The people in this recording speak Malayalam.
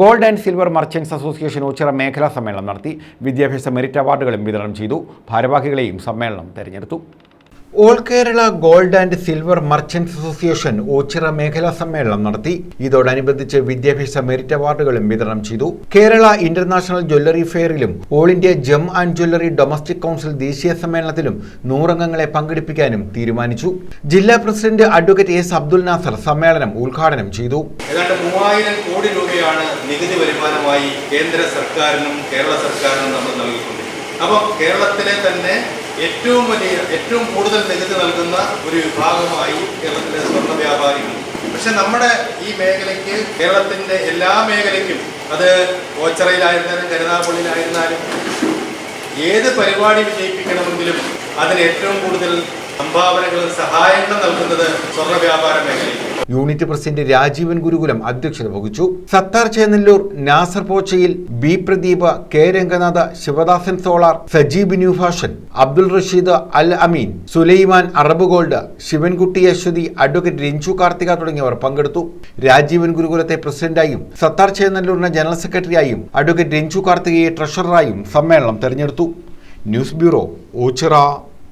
Gold and silver merchants association ഉച്ചറ മേഖലാ സമ്മേളനം നടത്തി വിദ്യാഭ്യാസ മെറിറ്റ് അവാർഡുകളും വിതരണം ചെയ്തു ഭാരവാഹികളെയും സമ്മേളനം തെരഞ്ഞെടുത്തു. All Kerala gold and silver merchants association Ochira മേഖലാ സമ്മേളനം നടത്തി. ഇതോടനുബന്ധിച്ച് വിദ്യാഭ്യാസ മെറിറ്റ് അവാർഡുകളും വിതരണം ചെയ്തു. Kerala international jewellery ഫെയറിലും all India gem and jewellery domestic council ദേശീയ സമ്മേളനത്തിലും നൂറംഗങ്ങളെ പങ്കെടുപ്പിക്കാനും തീരുമാനിച്ചു. ജില്ലാ president advocate S Abdul Nasar സമ്മേളനം ഉദ്ഘാടനം ചെയ്തു. മൂവായിരം കോടി രൂപയാണ് നികുതി വരുമാനമായി കേന്ദ്ര സർക്കാരിനും കേരള സർക്കാരിനും നമ്മൾ അപ്പോൾ കേരളത്തിലെ തന്നെ ഏറ്റവും വലിയ ഏറ്റവും കൂടുതൽ നികുതി നൽകുന്ന ഒരു വിഭാഗമായി കേരളത്തിലെ സ്വർണ വ്യാപാരികൾ. പക്ഷെ നമ്മുടെ ഈ മേഖലയ്ക്ക് കേരളത്തിന്റെ എല്ലാ മേഖലയ്ക്കും അത് ഓച്ചറയിലായിരുന്നാലും കരുനാഗപ്പള്ളിയിലായിരുന്നാലും ഏത് പരിപാടി വിജയിപ്പിക്കണമെങ്കിലും അതിന് ഏറ്റവും കൂടുതൽ സംഭാവനകളും സഹായങ്ങളും നൽകുന്നത് സ്വർണ വ്യാപാര മേഖലയ്ക്ക് യൂണിറ്റ് പ്രസിഡന്റ് രാജീവൻ ഗുരുകുലം അധ്യക്ഷത വഹിച്ചു. Sathar Chennallur Nasar Pochayil B Pradeep K Renganatha Sivadasan solar Sajeeb new fashion Abdul Rasheed Al Ameen Sulaiman Arab gold Sivankutty Aswathy advocate Ranju Karthika തുടങ്ങിയവർ പങ്കെടുത്തു. രാജീവൻ ഗുരുകുലത്തെ പ്രസിഡന്റായും സത്താർ ചേന്നല്ലൂരിനെ ജനറൽ സെക്രട്ടറിയായും അഡ്വക്കേറ്റ് രഞ്ജു കാർത്തികയെ ട്രഷററായും സമ്മേളനം തെരഞ്ഞെടുത്തു. News bureau Ochira.